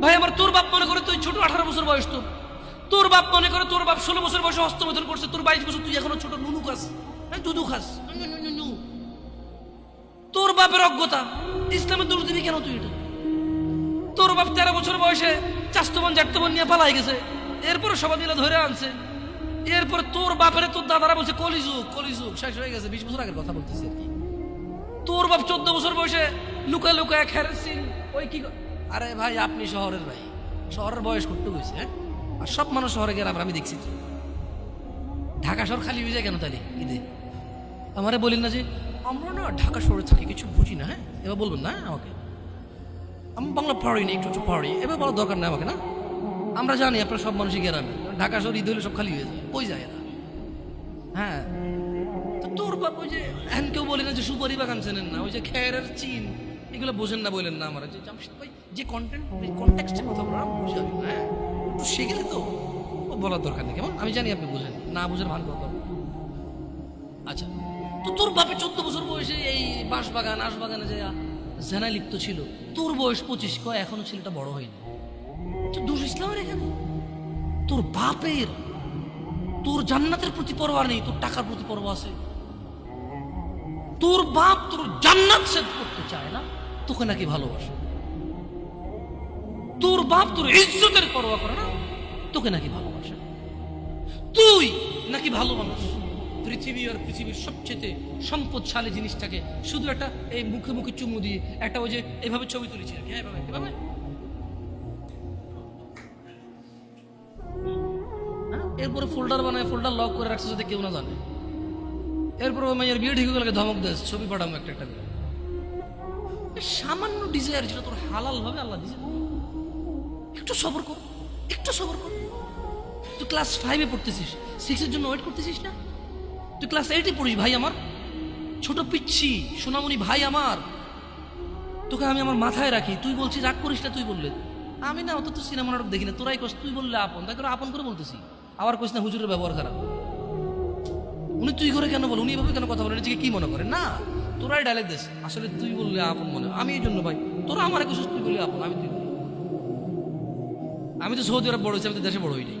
ভাই, আমার তোর বাপ মনে করে তুই ছোট আঠারো বছর বয়স তোর। তোর বাপ মনে করে তোর বাপ ষোলো বছর বয়সে হস্তমোধন করছে, তোর বাইশ বছর তুই এখনও ছোট, নুনু খাস। দুধু খাস। তোর বাপের অজ্ঞতা, ইসলামের দূর কেন তুই এটা? তোর বাপ তেরো বছর বয়সে চাস্তবন জাটতবন নিয়ে পালাই গেছে, এরপরে সবাই মিলে ধরে আনছে। এরপর তোর বাপের, তোর দাদারা বলছে কলিযুগ কলিযুগ শেষ হয়ে গেছে, বিশ বছর আগের কথা বলতেছি আর কি। তোর বাপ চোদ্দ বছর বয়সে লুকায় লুকায় খেরেছিন ওই ক- আরে ভাই, আপনি শহরের ভাই। শহরের বয়স করতে হয়েছে হ্যাঁ? আর সব মানুষ শহরে গেলাম আমি দেখছি। ঢাকা শহর খালি হয়ে যায় কেন তাহলে? ঈদে? আমারে বলেন না যে, আমরা না ঢাকা শহরে থাকি, কিছু বুঝি না হ্যাঁ? এবার বলবেন না, আমাকে? আমি বাংলা পড়ি না, একটু একটু এবার বলার দরকার নেই আমাকে, না? আমরা জানি আপনার সব মানুষই গ্রামে। ঢাকা শহর, ঈদ হলে সব খালি হয়ে যায়। ওই যায় এরা? হ্যাঁ? তো তোর বাপ ওই যে এখন কেউ বলে না যে সুপারি বাগান চেনেন না, ওই যে খেয়ারের চিন। এগুলো বোঝেন না বললেন না আমার। যে জামশেদ ভাই যে কন্টেন্ট কন্টেক্সটের কথা বলা বুঝে হ্যাঁ? একটু শিখে তো। ও বলার দরকার নেই কেমন? আমি জানি আপনি বুঝেন না বুঝেন ভালো কথা আচ্ছা তো তোর বাপে চোদ্দ বছর বয়সে এই বাঁশ বাগান আশ বাগানে যে জেনা লিপ্ত ছিল তোর বয়স পঁচিশ কয়? এখনও ছেলেটা বড় হয়নি। তো দোষ ইসলামের এখানে? তোর বাপের তোর জান্নাতের প্রতি পরোয়া নেই তোর টাকার প্রতি পরোয়া আছে। তোর বাপ তোর জান্নাত সেট করতে চায় না তোকে নাকি ভালোবাসে। তোর বাপ তোর ইজ্জতের পরোয়া করে না তোকে নাকি ভালোবাসে। তুই নাকি ভালো মানুষ। পৃথিবী আর পৃথিবীর সবচেয়ে সম্পদশালী জিনিসটাকে শুধু একটা এই মুখে মুখে চুমু দিয়ে একটা ওই যে এইভাবে ছবি তুলেছি কি, হ্যাঁ এভাবে এভাবে। হ্যাঁ? এরপরে ফোল্ডার বানায় ফোল্ডার লক করে রাখছে যাতে কেউ না জানে। এরপরে ওই মাইয়ের বিয়ে ঠিক গেলে ধমক দেয়, ছবি পাঠাবো একটা একটা। সামান্য ডিজায়ার যেটা তোর হালাল ভাবে আল্লাহ দিয়েছে একটু সবর কর, একটু সবর কর। তুই ক্লাস ফাইভে পড়তেছিস সিক্সের জন্য ওয়েট করতেছিস না? তুই ক্লাস এইটে পড়িস, ভাই আমার। ছোট পিচ্ছি, সোনামণি ভাই আমার। তোকে আমি আমার মাথায় রাখি, তুই বলছিস, রাগ করিস না, তুই বললে। আমি না অত তো সিনেমা নাটক দেখি না, তোরাই কস, তুই বললে আপন। তাই করে আপন করে বলতেছি। আবার কইস না, হুজুরের ব্যবহার খারাপ। উনি তুই করে কেন বল? উনি এভাবে কেন কথা বলেন নিজেকে কি মনে করে? না, তোরাই ডায়লগ দিস আসলে তুই বললে আপন মনে আমি এই জন্য ভাই, তোরা আমার কিছু তুই বললে আপন, আমি তুই আমি তো সৌদি আরব বড় হয়েছি, আমি তো দেশে বড় হইনি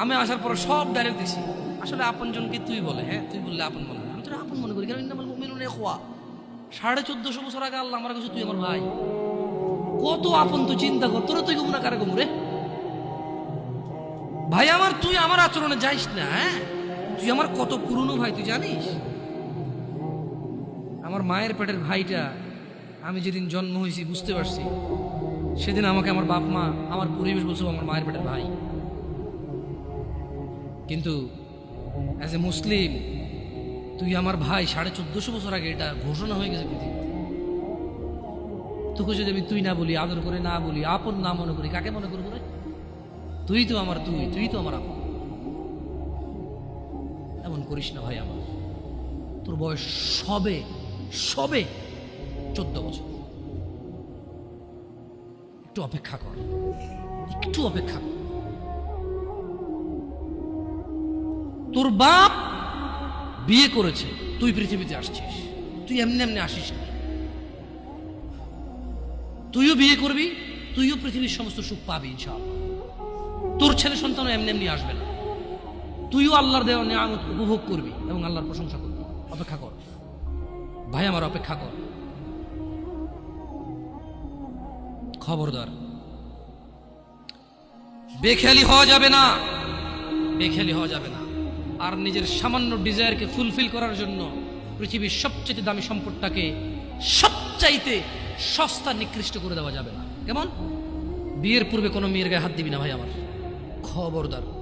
আমি আসার পর সব ডাইরেক্ট দিছি আসলে আপন জনকে তুই বলে হ্যাঁ তুই বললে আপন মনে আমি তোরা আপন মনে করি, কেন ইন্না বলব মিলুনে খোয়া সাড়ে চোদ্দশো বছর আগে আল্লাহ আমার কাছে তুই আমার ভাই। কত আপন তুই চিন্তা কর, তোরা তুই গুমরা কারে গুমরে ভাই, আমার, তুই আমার আচরণে যাইস না হ্যাঁ? তুই আমার কত পুরনো ভাই, তুই জানিস? আমার মায়ের পেটের ভাইটা আমি যেদিন জন্ম হয়েছি বুঝতে পারছি। সেদিন আমাকে আমার বাপ মা, আমার পরিবেশ বলছো আমার মায়ের পেটের ভাই। কিন্তু অ্যাজ এ মুসলিম তুই আমার ভাই, সাড়ে চোদ্দশো বছর আগে এটা ঘোষণা হয়ে গেছে পৃথিবীতে। তোকে যদি আমি তুই না বলি, আদর করে না বলি, আপন না মনে করি, কাকে মনে করব তুই তো আমার, তুই তুই তো আমার আপন। করিস না ভাই আমার। তোর বয়স সবে সবে চোদ্দ বছর। একটু অপেক্ষা কর। একটু অপেক্ষা কর। তোর বাপ বিয়ে করেছে, তুই পৃথিবীতে আসছিস। তুই এমনি এমনি আসিস না। তুইও বিয়ে করবি, তুইও পৃথিবীর সমস্ত সুখ পাবি ইনশাআল্লাহ। তোর ছেলে সন্তানও এমনি এমনি আসবে না। তুইও আল্লাহর দেওয়া নিয়ামত উপভোগ করবি এবং আল্লাহর প্রশংসা করবি। অপেক্ষা কর। ভাই আমার, অপেক্ষা কর। খবরদার। বেখেয়ালি হওয়া যাবে না। বেখেয়ালি হওয়া যাবে না। আর নিজের সামান্য ডিজায়ারকে ফুলফিল করার জন্য পৃথিবীর সবচেয়ে দামি সম্পদটাকে সবচাইতে সস্তা, নিকৃষ্ট করে দেওয়া যাবে না। কেমন? বিয়ের পূর্বে কোনো মেয়ের গায়ে হাত দিবি না ভাই আমার। খবরদার।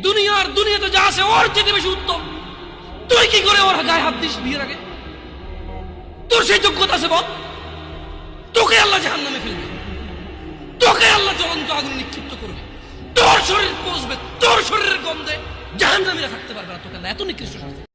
দুনিয়ার দুনিয়াতে যা আছে, ওর চেয়ে বেশি উত্তম। তুই কি করে ওর গায়ে হাত দিস বিয়ের আগে? তোর সেই যোগ্যতা আছে বল। তোকে আল্লাহ জাহান নামে ফেলবে। তোকে আল্লাহ জ্বলন্ত আগুন নিক্ষিপ্ত করবে। তোর শরীর পচবে, তোর শরীরের গন্ধে জাহান নামে থাকতে পারবে না। তোকে এত নিকৃষ্ট